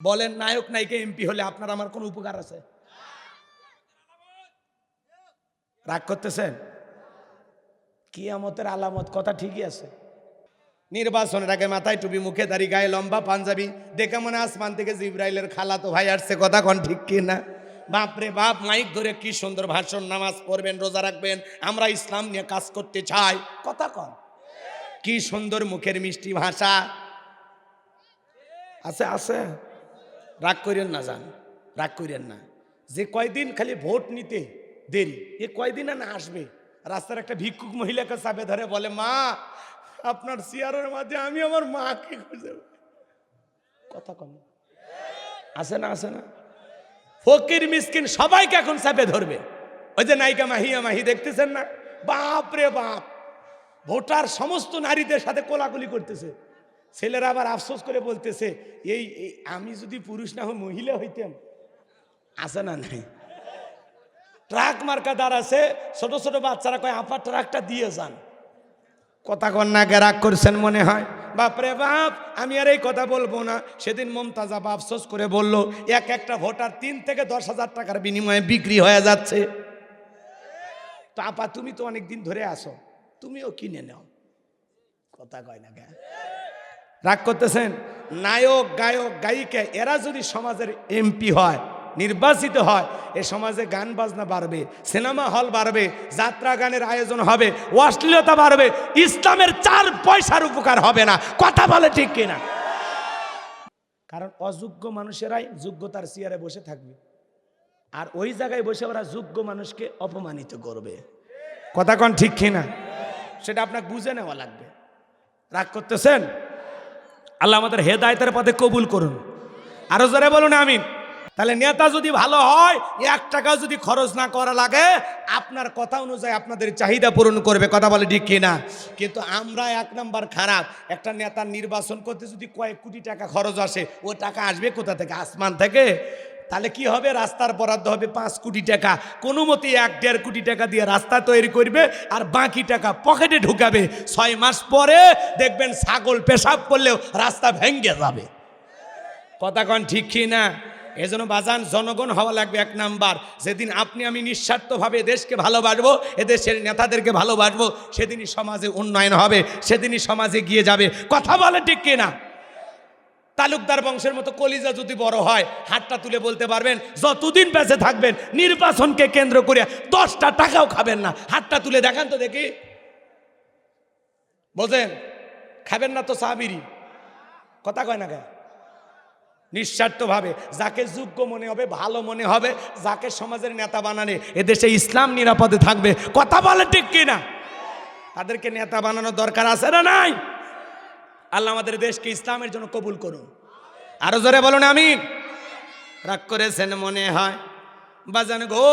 বলেন নায়ক, নায়িকা, এমপি হলে আপনার আমার কোনো উপকার আছে? রাগ করতেছেন? কিয়ামতের আলামত কথা ঠিকই আছে। নির্বাচনের আগে মাথায় টুপি, মুখে দাড়ি, গায়ে লম্বা পাঞ্জাবি, দেখে মনে আসমান থেকে জিব্রাইলের খালা তো ভাই আসছে, কথা কন ঠিক কি না বাপরে বাপ, মাইক ধরে কি সুন্দর ভাষণ, নামাজ পড়বেন, রোজা রাখবেন, আমরা ইসলাম নিয়ে কাজ করতে চাই। কথা কন। কি সুন্দর মুখের মিষ্টি ভাষা। আছে আছে। রাগ করেন না যান, রাগ করেন না। যে কয়দিন খালি ভোট নিতে দেরি, এ কয়দিন না আসবে? রাস্তার একটা ভিক্ষুক মহিলাকে চাপে ধরে বলে, মা, আপনার চেয়ারের মাঝে আমি আমার মাকে খুঁজে পাই।" কথা কম। আছে না আসে না? ফকির, মিসকিন সবাইকে এখন চাপে ধরবে। ওই যে নায়িকা মাহিয়া মাহি দেখতেছেন না? বাপ রে বাপ! ভোটার সমস্ত নারীদের সাথে কোলাকুলি করতেছে। ছেলেরা আবার আফসোস করে বলতেছে, এই আমি যদি পুরুষ না হই, মহিলা হইতাম? আছে না নাই? ট্রাক মার্কা দাঁড়াছে ছোট ছোট বাচ্চারা কয়, আপা, ট্রাকটা দিয়ে যান। কথা কন্যাকে রাগ করছেন মনে হয়। বাপরে বাপ, আমি আর এই কথা বলব না। সেদিন মমতাজা বাপ আফসোস করে বলল, এক একটা ভোটার তিন থেকে দশ হাজার টাকার বিনিময়ে বিক্রি হয়ে যাচ্ছে। তো আপা, তুমি তো অনেক দিন ধরে আসো, তুমিও কিনে নাও। কথা কয় না কেন রাগ করতেছেন? নায়ক, গায়ক, গায়িকা, এরা যদি সমাজের এমপি হয়, নির্বাচিত হয়, এ সমাজে গান বাজনা বাড়বে, সিনেমা হল বাড়বে, যাত্রা গানের আয়োজন হবে, অশ্লীলতা বাড়বে, ইসলামের চার পয়সার উপকার হবে না। কথা বলে ঠিক কিনা? কারণ অযোগ্য মানুষেরাই যোগ্যতার চেয়ারে বসে থাকবে। আর ওই জায়গায় বসে ওরা যোগ্য মানুষকে অপমানিত করবে। কথা কন ঠিক কিনা? সেটা আপনাকে বুঝে নেওয়া লাগবে। রাগ করতেছেন? আল্লাহ আমাদের হেদায়তের পথে কবুল করুন। আরও জোরে বলুন আমি তাহলে নেতা যদি ভালো হয়, এক টাকা যদি খরচ না করা লাগে, আপনার কথা অনুযায়ী আপনাদের চাহিদা পূরণ করবে। কথা বলে ঠিক কিনা কিন্তু আমরা এক নাম্বার খারাপ। একটা নেতা নির্বাচন করতে যদি কয়েক কোটি টাকা খরচ আসে, ও টাকা আসবে কোথা থেকে? আসমান থেকে? তাহলে কি হবে? রাস্তার বরাদ্দ হবে পাঁচ কোটি টাকা। কোনো মতে এক দেড় কোটি টাকা দিয়ে রাস্তা তৈরি করবে আর বাকি টাকা পকেটে ঢুকাবে। ছয় মাস পরে দেখবেন ছাগল পেশাব করলেও রাস্তা ভেঙ্গে যাবে। কথা কন ঠিক কি না? এজন্য বাজান, জনগণ হওয়া লাগবে এক নাম্বার। যেদিন আপনি আমি নিঃস্বার্থভাবে দেশকে ভালোবাসবো, এদেশের নেতাদেরকে ভালোবাসবো, সেদিনই সমাজে উন্নয়ন হবে, সেদিনই সমাজে গিয়ে যাবে। কথা বলে ঠিক কিনা তালুকদার বংশের মতো কলিজা যদি বড় হয়, হাতটা তুলে বলতে পারবেন, যতদিন বেঁচে থাকবেন, নির্বাচনকে কেন্দ্র করে দশটা টাকাও খাবেন না। হাতটা তুলে দেখান তো দেখি। বোঝেন? খাবেন না তো সাহাবিরি কথা কয় না কে নিঃস্বার্থভাবে। যাকে যোগ্য মনে হবে, ভালো মনে হবে, যাকে সমাজের নেতা বানানে, এদেশে ইসলাম নিরাপদে থাকবে। কথা বলে ঠিক কিনা? তাদেরকে নেতা বানানোর দরকার আছে না নাই? আল্লাহ আমাদের দেশকে ইসলামের জন্য কবুল করুন। আরও জোরে বলুন আমি রাগ করেছেন মনে হয়। বাজান গো,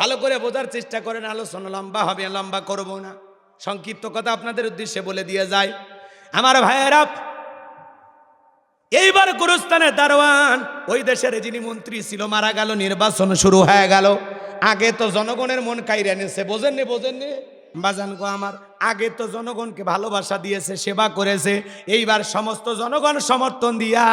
ভালো করে বোঝার চেষ্টা করেন, আলোচনা লম্বা হবে, লম্বা করব না। সংক্ষিপ্ত কথা আপনাদের উদ্দেশ্যে বলে দিয়ে যায় আমার ভাইয়েরা, এইবার গুরুস্থানে দারোয়ান, ওই দেশের যিনি মন্ত্রী ছিল, মারা গেল, নির্বাচন শুরু হয়ে গেল। আগে তো জনগণের মন কাইরে নিছে, বোঝেননি বোঝেননি? বাজান গো আমার আগে তো জনগণকে ভালোবাসা দিয়েছে, সেবা করেছে, এইবার সমস্ত জনগণ সমর্থন দিয়া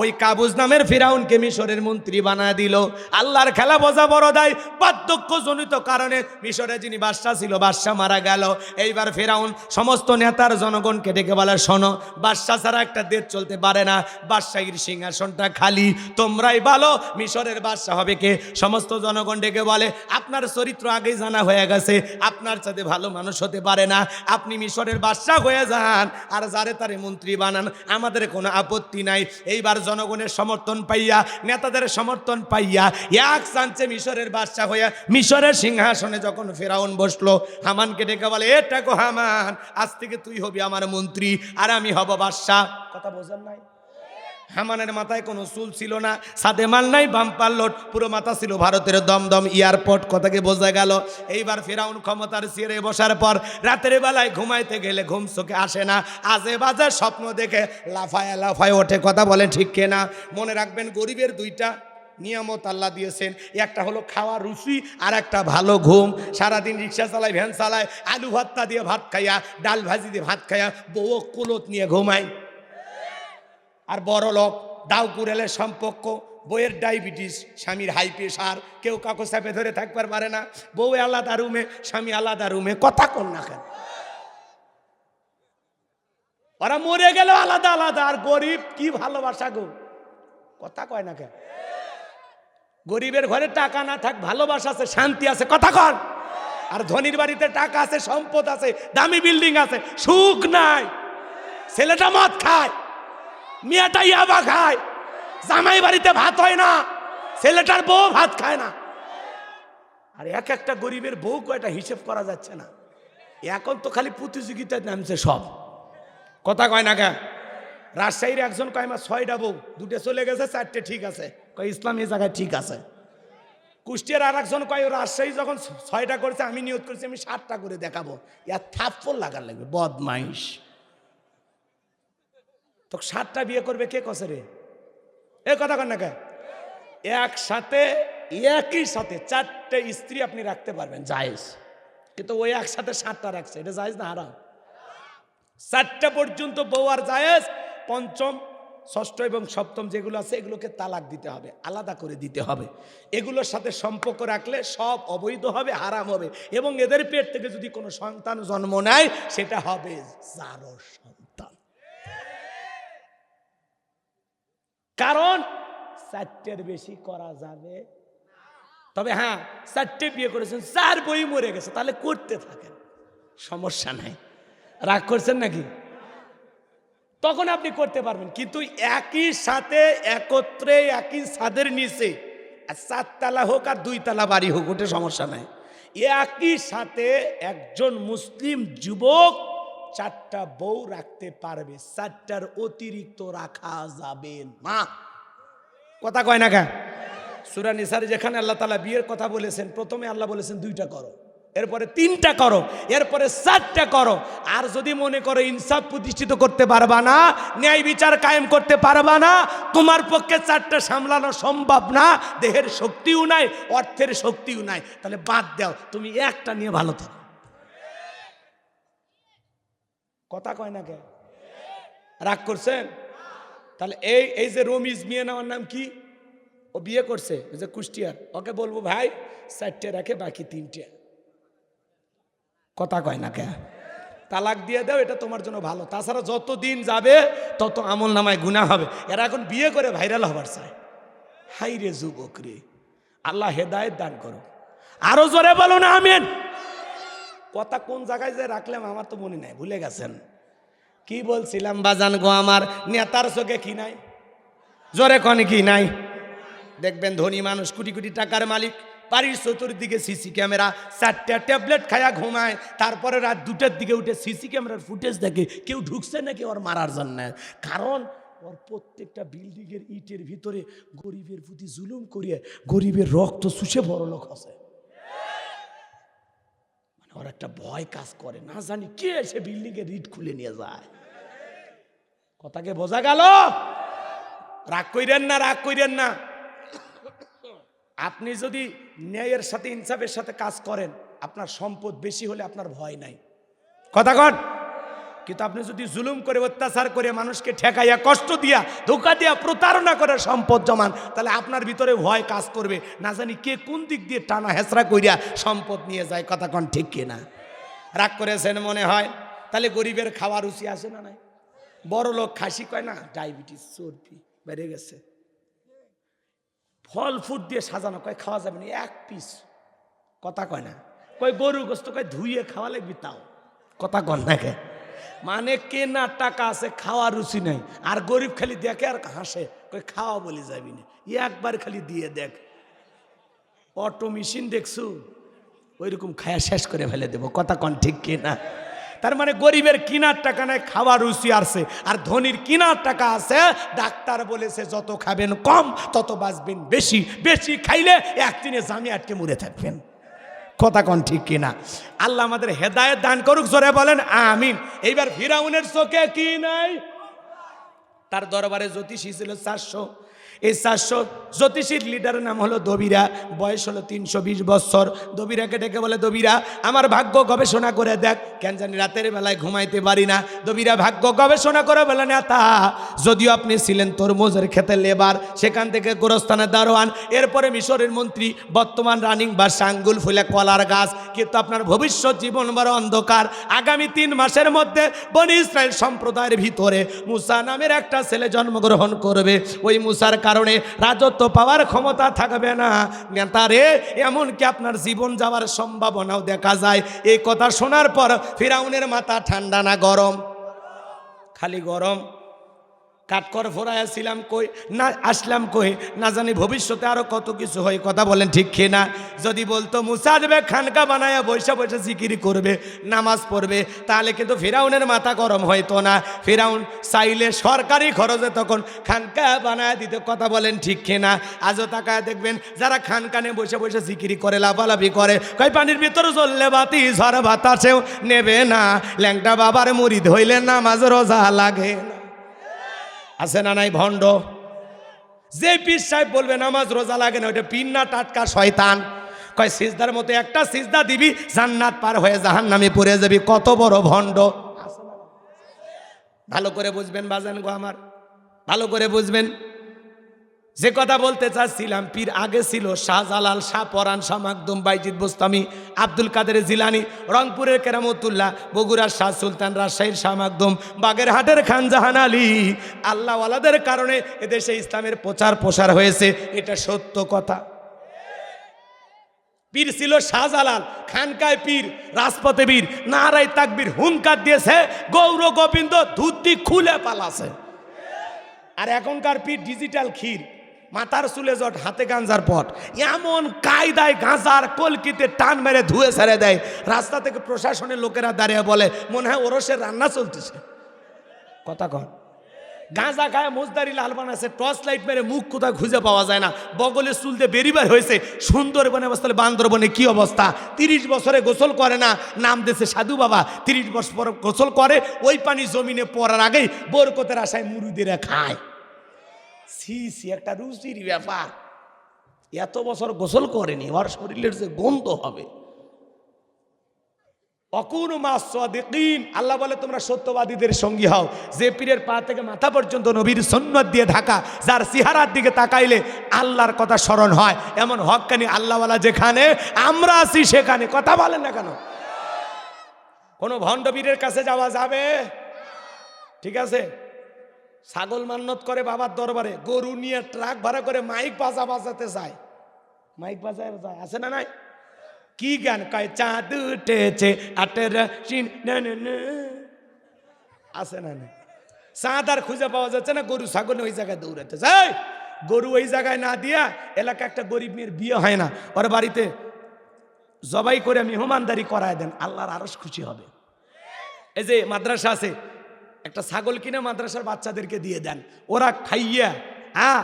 ওই কাবুজ নামের ফিরাউনকে মিশরের মন্ত্রী বানায় দিল। আল্লাহর খেলা বোঝা বড় দেয়, বার্ধক্যজনিত কারণে মিশরে যিনি বাদশাহ ছিল, বাদশাহ মারা গেল। এইবার ফেরাউন সমস্ত নেতার জনগণকে ডেকে বলে, শোনো, বাদশাহ ছাড়া একটা দেশ চলতে পারে না, বাদশাহীর সিংহাসনটা খালি, তোমরাই ভালো, মিশরের বাদশাহ হবে কে? সমস্ত জনগণ ডেকে বলে, আপনার চরিত্র আগেই জানা হয়ে গেছে, আপনার সাথে ভালো মানুষ হতে পারে না আপনি মিশরের বাদশাহ হয়ে যান। আর যারে তারে মন্ত্রী বানান, আমাদের কোনো আপত্তি নাই। এইবার জনগণের সমর্থন পাইয়া, নেতাদের সমর্থন পাইয়া, এক চান্সে মিশরের বাদশাহ হইয়া মিশরের সিংহাসনে যখন ফেরাউন বসল, হামানকে ডেকে বলে এটা গো হামান, আজ থেকে তুই হবি আমার মন্ত্রী, আর আমি হব বাদশাহ। কথা বোঝার নাই? হামানের মাথায় কোনো চুল ছিল না সাদে মাল নাই বাম্পার লোড পুরো মাথা ছিল ভারতের দমদম এয়ারপোর্ট কথাকে বোঝা গেল? এইবার ফেরাউন ক্ষমতার চেয়ারে বসার পর রাতের বেলায় ঘুমাইতে গেলে ঘুম চোখে আসে না, আজে বাজে স্বপ্ন দেখে লাফায় লাফায় ওঠে, কথা বলে ঠিক কেনা? মনে রাখবেন গরিবের দুইটা নিয়ামত আল্লাহ দিয়েছেন, একটা হলো খাওয়া রুচি আর একটা ভালো ঘুম। সারাদিন রিক্সা চালায়, ভ্যান চালায়, আলু ভর্তা দিয়ে ভাত খাইয়া, ডাল ভাজি দিয়ে ভাত খাইয়া বউ কুলত নিয়ে ঘুমায়। আর বড় লোক, দাও কুড়েলের সম্পর্ক, বইয়ের ডায়াবেটিস, স্বামীর হাই প্রেশার কেউ কাকু চাপে ধরে থাকবার পারে না, বউ আলাদা রুমে, স্বামী আলাদা রুমে, কথা কর না কেন? ওরা মরে গেল আলাদা আলাদা, আর গরিব কি ভালোবাসা গো? কথা কয় না কেন? গরিবের ঘরে টাকা না থাক, ভালোবাসা আছে, শান্তি আছে, কথা কন। আর ধনির বাড়িতে টাকা আছে, সম্পদ আছে, দামি বিল্ডিং আছে, সুখ নাই, ছেলেটা মদ খায়। মেয়েটা ইয়াবা খায়। জামাই বাড়িতে ভাত হয় না, ছেলেটার বউ ভাত খায় না। আর এক একটা গরিবের বউ কয়টা হিসেব করা যাচ্ছে না। এখন তো খালি প্রতিযোগিতায় নামছে সব। কথা কয় না কেন? রাজশাহীর একজন কয়, আমার ছয়টা বউ, দুটো চলে গেছে, চারটে ঠিক আছে। কয়, ইসলাম এই জায়গায় ঠিক আছে। কুষ্টিয়ার আর একজন কয়, রাজশাহী যখন ছয়টা করেছে, আমি নিয়োগ করেছি, আমি সাতটা করে দেখাবো। ইয়ার থাপ্পর লাগার লাগবে, বদমাইশ। তো সাতটা বিয়ে করবে কে কসে রে? এ কথা কন না কে? একসাথে, একই সাথে চারটে স্ত্রী আপনি রাখতে পারবেন, জায়েজ। কিন্তু ওই একসাথে সাতটা রাখছে, এটা জায়েজ না হারাম? চারটা পর্যন্ত বউ আর জায়েজ, পঞ্চম, ষষ্ঠ এবং সপ্তম যেগুলো আছে, এগুলোকে তালাক দিতে হবে, আলাদা করে দিতে হবে। এগুলোর সাথে সম্পর্ক রাখলে সব অবৈধ হবে, হারাম হবে। এবং এদের পেট থেকে যদি কোনো সন্তান জন্ম নেয়, সেটা হবে জারো সন্তান কারণ চারটের বেশি করা যাবে। তবে হ্যাঁ চারটে বিয়ে করেছেন চার বই মরে গেছে, তাহলে করতে থাকেন। সমস্যা নাই। রাগ করছেন নাকি? তখন আপনি করতে পারবেন, কিন্তু একই সাথে, একত্রে, একই ছাদের নিচে চারতলা হোক আর দুই তালা বাড়ি হোক, ওটা সমস্যা নাই। একই সাথে একজন মুসলিম যুবক চারটা বউ রাখতে পারবে, চারটার অতিরিক্ত রাখা যাবে না। কথা কয় না কেন? সুরা নিসার যেখানে আল্লাহ তালা বিয়ের কথা বলেছেন, প্রথমে আল্লাহ বলেছেন দুইটা করো, এরপরে তিনটা করো, এরপরে চারটা করো। আর যদি মনে করো ইনসাফ প্রতিষ্ঠিত করতে পারবা না, ন্যায় বিচার কায়েম করতে পারবা না, তোমার পক্ষে চারটা সামলানো সম্ভব না, দেহের শক্তিও নাই, অর্থের শক্তিও নাই, তাহলে বাদ দাও, তুমি একটা নিয়ে ভালো থাকো। কথা কয় না কে? রাগ করছেন? তাহলে এই এই যে রমিজ মিয়া নেওয়ার নাম কি? ও বিয়ে করছে ওই যে কুষ্টিয়ার। ওকে বলব, ভাই, চারটে রাখে, বাকি তিনটে। কথা কয় না কে? তালাক দিয়ে দাও, এটা তোমার জন্য ভালো। তাছাড়া যত দিন যাবে, তত আমল নামায় গুণা হবে। এরা এখন বিয়ে করে ভাইরাল হবার চায়। হাই রে যুবক রে, আল্লাহ হেদায়ত দান করো আরও জোরে বলো না আমিন। কথা কোন জায়গায় যে রাখলাম আমার তো মনে নাই, ভুলে গেছেন। কি বলছিলাম বাজান গো আমার? নেতার চোখে কি নাই? জোরে কনে কি নাই? দেখবেন ধনী মানুষ, কোটি কোটি টাকার মালিক, বাড়ির চতুর্দিকে সিসি ক্যামেরা, চারটা ট্যাবলেট খায়া ঘুমায়, তারপরে রাত দুটার দিকে উঠে সিসি ক্যামেরার ফুটেজ দেখে কেউ ঢুকছে নাকি ওর মারার জন্য? কারণ ওর প্রত্যেকটা বিল্ডিংয়ের ইটের ভিতরে গরিবের প্রতি জুলুম করিয়ে গরিবের রক্ত শুষে বড় লোক আছে। ওর একটা ভয় কাজ করে, না জানি কে এসে বিল্ডিংয়ে রিট খুলে নিয়ে যায়। কথাকে বোঝা গেল? রাগ কইরেন না, রাগ কইরেন না। আপনি যদি ন্যায়ের সাথে, ইনসাফের সাথে কাজ করেন, আপনার সম্পদ বেশি হলে আপনার ভয় নাই। কথা কন। কিন্তু আপনি যদি জুলুম করে, অত্যাচার করে মানুষকে ঠেকাইয়া, কষ্ট দিয়া, ধোকা দিয়া, প্রতারণা করে সম্পদ জমান, তাহলে আপনার ভিতরে ভয় কাজ করবে। না জানি কে কোন দিক দিয়ে টানা হেসরা করিয়া সম্পদ নিয়ে যায়, কথা কন ঠিক কিনা রাগ করেছেন মনে হয়? তাহলে গরিবের খাওয়া রুচি আসে না নাই? বড় লোক খাসি কয় না, ডায়াবেটিস, চর্বি বেড়ে গেছে। ফল ফুট দিয়ে সাজানো, কয় খাওয়া যাবে না, এক পিস। কথা কয় না? কয় গরু গোস্ত কয় ধুইয়ে খাওয়া লাগবি তাও। কথা কন না কে? মানে কেনার টাকা আছে, খাওয়া রুচি নাই। আর গরিব খালি দেখে আর হাসে কই খাওয়া বলে যাবি না। একবার খালি দিয়ে দেখ। অটো মেশিন দেখছু? ওইরকম খায়া শেষ করে ফেলে দেবো। কথা কন ঠিক কিনা তার মানে গরিবের কিনার টাকা নাই, খাওয়ার রুচি আছে। আর ধনির কিনার টাকা আছে, ডাক্তার বলেছে, যত খাবেন কম, তত বাঁচবেন বেশি। বেশি খাইলে একদিনে জামি আটকে মরে থাকবেন। কথা কন ঠিক কিনা? আল্লাহ আমাদের হেদায়ত দান করুক, জোরে বলেন, আমিন। এইবার ফিরাউনের চোখে কি নাই? তার দরবারে জ্যোতিষী ছিল চারশো এই চারশো জ্যোতিষীর লিডারের নাম হলো দবিরা। বয়স হলো তিনশো বিশ বছর। দবিরাকে ডেকে বলে, দবিরা, আমার ভাগ্য গবেষণা করে দেখ। কেন জানি রাতের বেলায় ঘুমাইতে পারি না। দবিরা, ভাগ্য গবেষণা করে বলে না তা। যদিও আপনি ছিলেন তরমুজের খেতে লেবার, সেখান থেকে গোরস্থানের দারোয়ান। এরপরে মিশরের মন্ত্রী, বর্তমান রানিং বা সাঙ্গুল ফুলে কলার গাছ। কিন্তু আপনার ভবিষ্যৎ জীবন বড় অন্ধকার। আগামী তিন মাসের মধ্যে বনি ইসরায়েল সম্প্রদায়ের ভিতরে মুসা নামের একটা ছেলে জন্মগ্রহণ করবে। ওই মুসার কারণে রাজত্ব পাওয়ার ক্ষমতা থাকবে না। নেতারে, এমনকি আপনার জীবন যাওয়ার সম্ভাবনাও দেখা যায়। এই কথা শোনার পর ফিরাউনের মাথা ঠান্ডা না গরম? খালি গরম। কাঠকর ফোরাইয়াছিলাম কই, না আসলাম কই, না জানি ভবিষ্যতে আরও কত কিছু হয়, কথা বলেন ঠিক খে না যদি বলতো, মুসা খানকা বানায়া বৈশা বৈশা জিকিরি করবে, নামাজ পড়বে, তাহলে কিন্তু ফেরাউনের মাথা গরম হইতো না। ফেরাউন চাইলে সরকারি খরচে তখন খানকা বানায় দিতে, কথা বলেন ঠিক খে না আজও তাকায় দেখবেন, যারা খানকানে বসে বসে জিকিরি করে, লাফালাফি করে, কই পানির ভিতরে চললে বাতি, ঝড় বাতাসেও নেবে না। ল্যাংটা বাবার মুড়ি ধইলে নামাজ রোজা লাগে না। আছে না নাই ভণ্ড? যে পীর সাহেব বলবে নামাজ রোজা লাগে না, ওইটা পীর না টাটকা শয়তান। কয়, সিজদার মতো একটা সিজদা দিবি, জান্নাত পার হয়ে জাহান নামে পড়ে যাবি, কত বড় ভণ্ড। ভালো করে বুঝবেন বাজান গো আমার, ভালো করে বুঝবেন। যে কথা বলতে চাচ্ছিলাম, পীর আগে ছিল শাহজালাল শাহ, পরান শাহ, মাকদুম, বাইজিদ, বোস্তামি, আব্দুল কাদের জিলানি, রংপুরের কেরামতুল্লাহ, বগুড়ার শাহ সুলতান, রাজশাহীর শাহ মাকদুম, বাগেরহাটের খান জাহান আলী। আল্লাহওয়ালাদের কারণে এদেশে ইসলামের প্রচার প্রসার হয়েছে, এটা সত্য কথা। পীর ছিল শাহজালাল, খানকায় পীর, রাজপথে বীর, নারায় তাকবীর, হুঙ্কার দিয়েছে, গৌর গোবিন্দ ধুতি খুলে পালাছে। আর এখনকার পীর ডিজিটাল ক্ষীর। মাথার চুলে জট হাতে গাঞ্জার পট। এমন কায়দায় গাঁজার কলকিতে টান মেরে ধুয়ে ছেড়ে দেয়। রাস্তা থেকে প্রশাসনের লোকেরা দাঁড়িয়ে বলে, মনে হয় ওরসের রান্না চলতেছে। কথা কন। গাঁজা খায় মোজদারি লাল বানাচ্ছে টর্চ লাইট মেরে মুখ কোথাও খুঁজে পাওয়া যায় না। বগলের চুলতে বেরিবার হয়েছে সুন্দরবনে অবস্থা বান্দরবনে কি অবস্থা? তিরিশ বছরে গোসল করে না, নাম দেশে সাধু বাবা। তিরিশ বছর পর গোসল করে, ওই পানি জমিনে পড়ার আগেই বরকতের আশায় মুরুদিরা খায়। সি সি একটা রুচির ব্যাপার। এত বছর গোসল করেনি ওর শরীরের যে গন্ধ হবে। অকুন মাসদিন আল্লাহ বলে, তোমরা সত্যবাদীদের সঙ্গী হও। যে পীরের পা থেকে মাথা পর্যন্ত নবীর সন্ন্যত দিয়ে ঢাকা, যার সিহারার দিকে তাকাইলে আল্লাহর কথা স্মরণ হয়। এমন হকানি আল্লাহওয়ালা যেখানে, আমরা আছি সেখানে। কথা বলেন না কেন? কোনো ভণ্ডবীরের কাছে যাওয়া যাবে? ঠিক আছে? ছাগল মান্নত করে বাবার দরবারে, গরু নিয়ে ট্রাক ভাড়া করে মাইক বাজা বাজাতে যায়। মাইক বাজায় যায়, আছে না নাই? কি গান কয়? চাঁদ উঠেছে আটের। আছে না না চাঁদ আর খুঁজে পাওয়া যাচ্ছে না, গরু ছাগল ওই জায়গায় দৌড়াতে যায়। গরু ওই জায়গায় না দিয়া এলাকা একটা গরিব মেয়ের বিয়ে হয় না। ওর বাড়িতে জবাই করে মেহমানদারি করায় দেন, আল্লাহর আরস খুশি হবে। এই যে মাদ্রাসা আছে একটা ছাগল কিনে মাদ্রাসার বাচ্চাদেরকে দিয়ে দেন। ওরা খাইয়া হ্যাঁ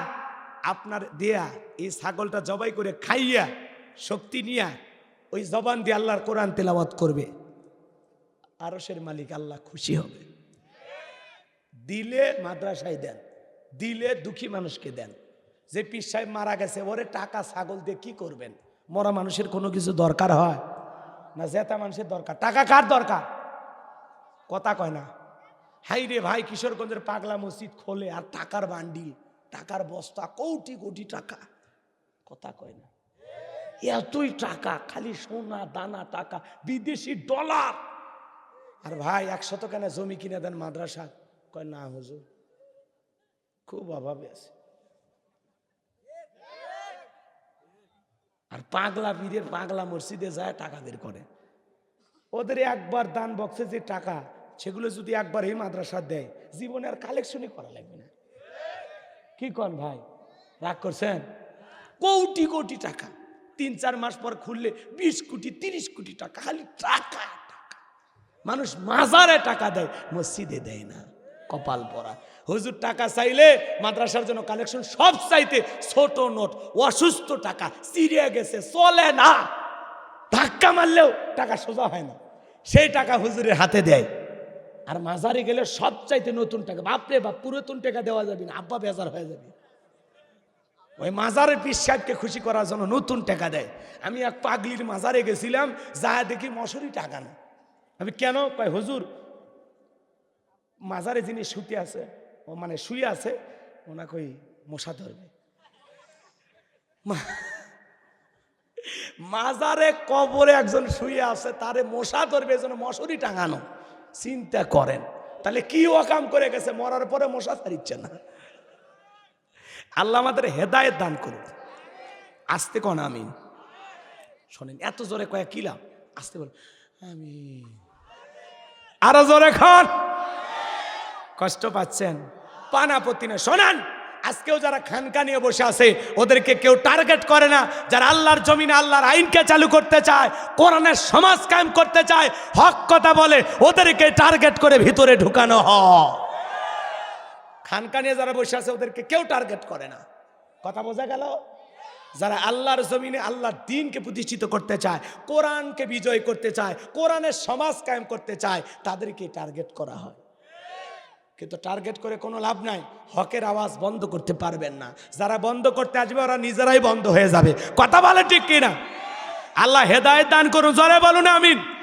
আপনার দেয়া, এই ছাগলটা জবাই করে খাইয়া, শক্তি নিয়া, ওই জবান দিয়ে আল্লাহর কোরআন তেলাওয়াত করবে। আরসের মালিক আল্লাহ খুশি হবে। দিলে মাদ্রাসায় দেন, দিলে দুঃখী মানুষকে দেন। যে পীর সাহেব মারা গেছে, ওরে টাকা ছাগল দিয়ে কি করবেন? মরা মানুষের কোনো কিছু দরকার হয়? না, জেতা মানুষের দরকার। টাকা কার দরকার? কথা কয় না। হাই রে ভাই, কিশোরগঞ্জের পাগলা মসজিদ খোলে আর টাকার বান্ডিল, টাকার বস্তা, কোটি কোটি টাকা। কথা কয় না। এতই টাকা, খালি সোনা, দানা, টাকা, বিদেশি ডলার। আর ভাই একশত কেন জমি কিনে দেন মাদ্রাসা। কয়, না হুজুর, খুব অভাবে আছে। আর পাগলা পীরের পাগলা মসজিদে যায়, টাকা বের করে। ওদের একবার দান বক্সে যে টাকা সেগুলো যদি একবার এই মাদ্রাসা দেয়, জীবনে আর কালেকশনই করা লাগবে না। কি কন ভাই? রাগ করছেন? কোটি কোটি টাকা। তিন চার মাস পর খুললে বিশ কোটি, তিরিশ কোটি টাকা, খালি টাকা টাকা। মানুষ মাজারে টাকা দেয়, মসজিদে দেয় না, কপাল পরা। হুজুর, টাকা চাইলে মাদ্রাসার জন্য কালেকশন সব চাইতে ছোট নোট, অসুস্থ টাকা চিড়ে গেছে, চলে না। ধাক্কা মারলেও টাকা সোজা হয় না। সেই টাকা হুজুরের হাতে দেয়। আর মাজারে গেলে সব চাইতে নতুন টাকা। বাপরে বাপ, পুরাতন টাকা দেওয়া যাবে না। আব্বা বেজার হয়ে যাবে। ওই মাজারের পীর সাহেবকে খুশি করার জন্য নতুন টাকা দেয়। আমি এক পাগলির মাজারে গেছিলাম, যা দেখি মশুরি টাকা না। আমি কেন? কয়, হুজুর, মাজারে যিনি শুতে আছে, ও মানে শুয়ে আছে, ওনাকে ওই মশা ধরবে। মাজারে কবরে একজন শুয়ে আছে, তারে মশা ধরবে, এজন্য মশুরি টাঙানো। চিন্তা করেন। তাহলে কি ওয়াকাম করে গেছে? মরার পরে মশা ছাড়িচ্ছে না। আল্লাহ আমাদের হেদায়ত দান করুন আসতে কন, আমিন। শোনেন, এত জোরে কয়েক কিলাম আসতে বল আমি আরও জোরে খান। কষ্ট পাচ্ছেন। পানাপতি না। শোনান আজকেও যারা খানকা নিয়ে বসে আছে, ওদেরকে কেউ টার্গেট করে না। যারা আল্লাহর জমিনে আল্লাহর আইনকে চালু করতে চায়, কোরআনের সমাজ কায়েম করতে চায়, হক কথা বলে, ওদেরকে টার্গেট করে ভিতরে ঢুকানো হয়। খানকা নিয়ে যারা বসে আছে, ওদেরকে কেউ টার্গেট করে না। কথা বোঝা গেল? যারা আল্লাহর জমিনে আল্লাহর দিনকে প্রতিষ্ঠিত করতে চায়, কোরআনকে বিজয় করতে চায়, কোরআনের সমাজ কায়েম করতে চায়, তাদেরকে টার্গেট করা হয়। কিন্তু টার্গেট করে কোনো লাভ নাই। হকের আওয়াজ বন্ধ করতে পারবেন না। যারা বন্ধ করতে আসবে, ওরা নিজেরাই বন্ধ হয়ে যাবে। কথা বলে ঠিক কিনা? আল্লাহ হেদায়ত দান করুন, জরে বলুন, আমিন।